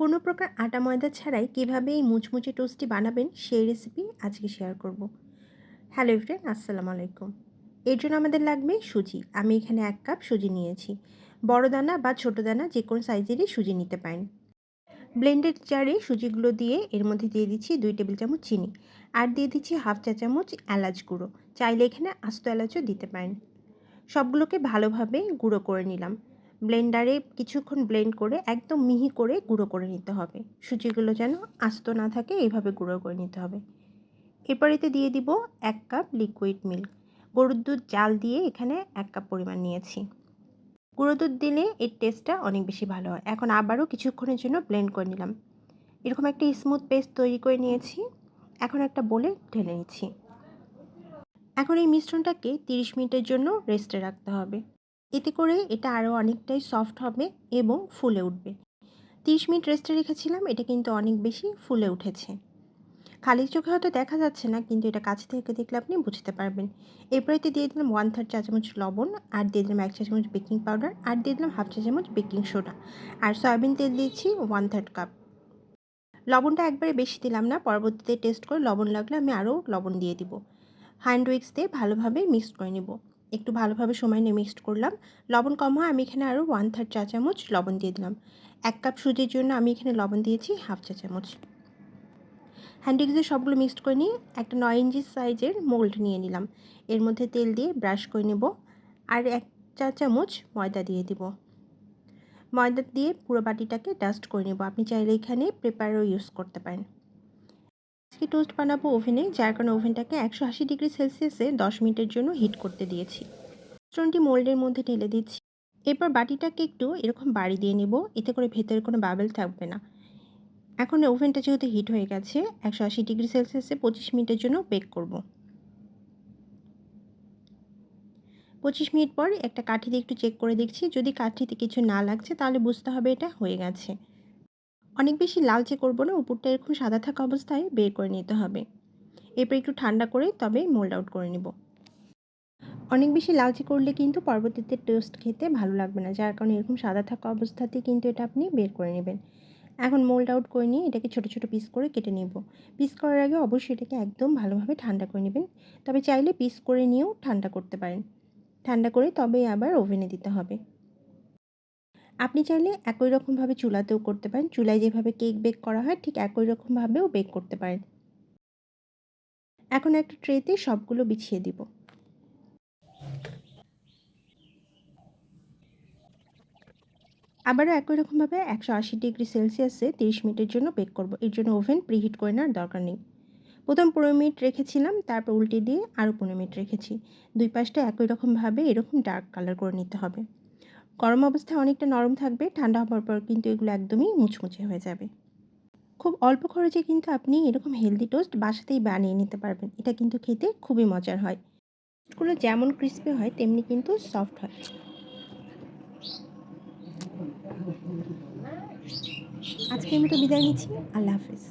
কোনো প্রকার আটা ময়দা ছাড়াই কীভাবে এই মুচমুচে টোস্টটি বানাবেন সেই রেসিপি আজকে শেয়ার করব। হ্যালো ফ্রেন্ড আসসালামু আলাইকুম। এর জন্য আমাদের লাগবে সুজি। আমি এখানে এক কাপ সুজি নিয়েছি। বড় দানা বা ছোট দানা যে কোনো সাইজেরই সুজি নিতে পারেন। ব্লেন্ডেড জারে সুজিগুলো দিয়ে এর মধ্যে দিয়ে দিচ্ছি দুই টেবিল চামচ চিনি। আর দিয়ে দিচ্ছি হাফ চা চামচ এলাচ গুঁড়ো। চাইলে এখানে আস্ত এলাচও দিতে পারেন। সবগুলোকে ভালোভাবে গুঁড়ো করে নিলাম। ব্লেন্ডারে কিছুক্ষণ ব্লেন্ড করে একদম মিহি করে গুঁড়ো করে নিতে হবে। সুজিগুলো যেন আস্ত না থাকে এইভাবে গুঁড়ো করে নিতে হবে। এরপর এতে দিয়ে দিব এক কাপ লিকুইড মিল্ক গরুর দুধ জাল দিয়ে এখানে এক কাপ পরিমাণ নিয়েছি। গুঁড়ো দুধ দিলে এর টেস্টটা অনেক বেশি ভালো হয়। এখন আবারও কিছুক্ষণের জন্য ব্লেন্ড করে নিলাম। এরকম একটা স্মুথ পেস্ট তৈরি করে নিয়েছি। এখন একটা বলে ঢেলে নিচ্ছি। এখন এই মিশ্রণটাকে 30 মিনিটের জন্য রেস্টে রাখতে হবে। এতে করে এটা আরও অনেকটাই সফট হবে এবং ফুলে উঠবে। 30 মিনিট রেস্টে রেখেছিলাম, এটা কিন্তু অনেক বেশি ফুলে উঠেছে। খালি চোখে হয়তো দেখা যাচ্ছে না, কিন্তু এটা কাছ থেকে দেখলে আপনি বুঝতে পারবেন। এরপরে দিয়ে দিলাম ওয়ান থার্ড চা চামচ লবণ আর দিয়ে দিলাম এক চা চামচ বেকিং পাউডার আর দিয়ে দিলাম হাফ চা চামচ বেকিং সোডা আর সয়াবিন তেল দিয়েছি ওয়ান থার্ড কাপ লবণটা একবারে বেশি দিলাম না, পরবর্তীতে টেস্ট করে লবণ লাগলে আমি আরও লবণ দিয়ে দিব। হ্যান্ড উইক্স দিয়ে ভালোভাবে মিক্সড করে নেব। একটু ভালোভাবে সময় নিয়ে মিক্সড করলাম। লবণ কম হয়, আমি এখানে আরও ওয়ান থার্ড চা চামচ লবণ দিয়ে দিলাম। এক কাপ সুজির জন্য আমি এখানে লবণ দিয়েছি হাফ চা চামচ। হ্যান্ড উইক্সে সবগুলো মিক্সড করে নিয়ে একটা নয় ইঞ্চি সাইজের মোল্ড নিয়ে নিলাম। এর মধ্যে তেল দিয়ে ব্রাশ করে নেব। আর এক চা চামচ ময়দা দিয়ে দিব। ময়দা দিয়ে পুরো বাটিটাকে ডাস্ট করে নেব। আপনি চাইলে এখানে প্রেপারও ইউজ করতে পারেন। আজকে টোস্ট বানাবো ওভেনে, যার কারণে ওভেনটাকে একশো আশি ডিগ্রি সেলসিয়াসে দশ মিনিটের জন্য হিট করতে দিয়েছি। মিশ্রণটি মোল্ডের মধ্যে ঢেলে দিচ্ছি। এরপর বাটিটাকে একটু এরকম বাড়ি দিয়ে নেব, এতে করে ভেতরে কোনো বাবেল থাকবে না। এখন ওভেনটা যেহেতু হিট হয়ে গেছে, একশো আশি ডিগ্রি সেলসিয়াসে পঁচিশ মিনিটের জন্য বেক করব। পঁচিশ মিনিট পর একটা কাঠি দিয়ে একটু চেক করে দেখছি, যদি কাঠিতে কিছু না লাগছে তাহলে বুঝতে হবে এটা হয়ে গেছে। অনেক বেশি লালচে করব না, উপরটা এরকম সাদা থাকা অবস্থায় বের করে নিতে হবে। এরপর একটু ঠান্ডা করে তবে মোল্ড আউট করে নেব। অনেক বেশি লালচে করলে কিন্তু পরবর্তীতে টোস্ট খেতে ভালো লাগবে না, যার কারণে এরকম সাদা থাকা অবস্থাতেই কিন্তু এটা আপনি বের করে নেবেন। এখন মোল্ড আউট করে নিয়ে এটাকে ছোটো ছোটো পিস করে কেটে নেব। পিস করার আগে অবশ্যই এটাকে একদম ভালোভাবে ঠান্ডা করে নেবেন। তবে চাইলে পিস করে নিয়েও ঠান্ডা করতে পারেন। ঠান্ডা করে তবে আবার ওভেনে দিতে হবে। আপনি চাইলে একই রকমভাবে চুলাতেও করতে পারেন। চুলায় যেভাবে কেক বেক করা হয়, ঠিক একই রকমভাবেও বেক করতে পারেন। এখন একটা ট্রেতে সবগুলো বিছিয়ে দিব। আবারও একই রকমভাবে একশো আশি ডিগ্রি সেলসিয়াসে তিরিশ মিনিটের জন্য বেক করব। এর জন্য ওভেন প্রিহিট করে নেওয়ার দরকার নেই। প্রথম পনেরো মিনিট রেখেছিলাম, তারপর উল্টে দিয়ে আরও পনেরো মিনিট রেখেছি। দুই পাশটা একই রকমভাবে এরকম ডার্ক কালার করে নিতে হবে। গরম অবস্থায় অনেকটা নরম থাকবে, ঠান্ডা হওয়ার পর কিন্তু এগুলো একদমই মুচমুচে হয়ে যাবে। খুব অল্প খরচে কিন্তু আপনি এরকম হেলদি টোস্ট বাসাতেই বানিয়ে নিতে পারবেন। এটা কিন্তু খেতে খুবই মজার হয়। টোস্টগুলো যেমন ক্রিস্পি হয়, তেমনি কিন্তু সফট হয়। আজকের মতো বিদায় নিচ্ছি। আল্লাহ হাফিজ।